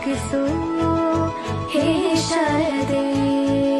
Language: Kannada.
सु हे शरदे।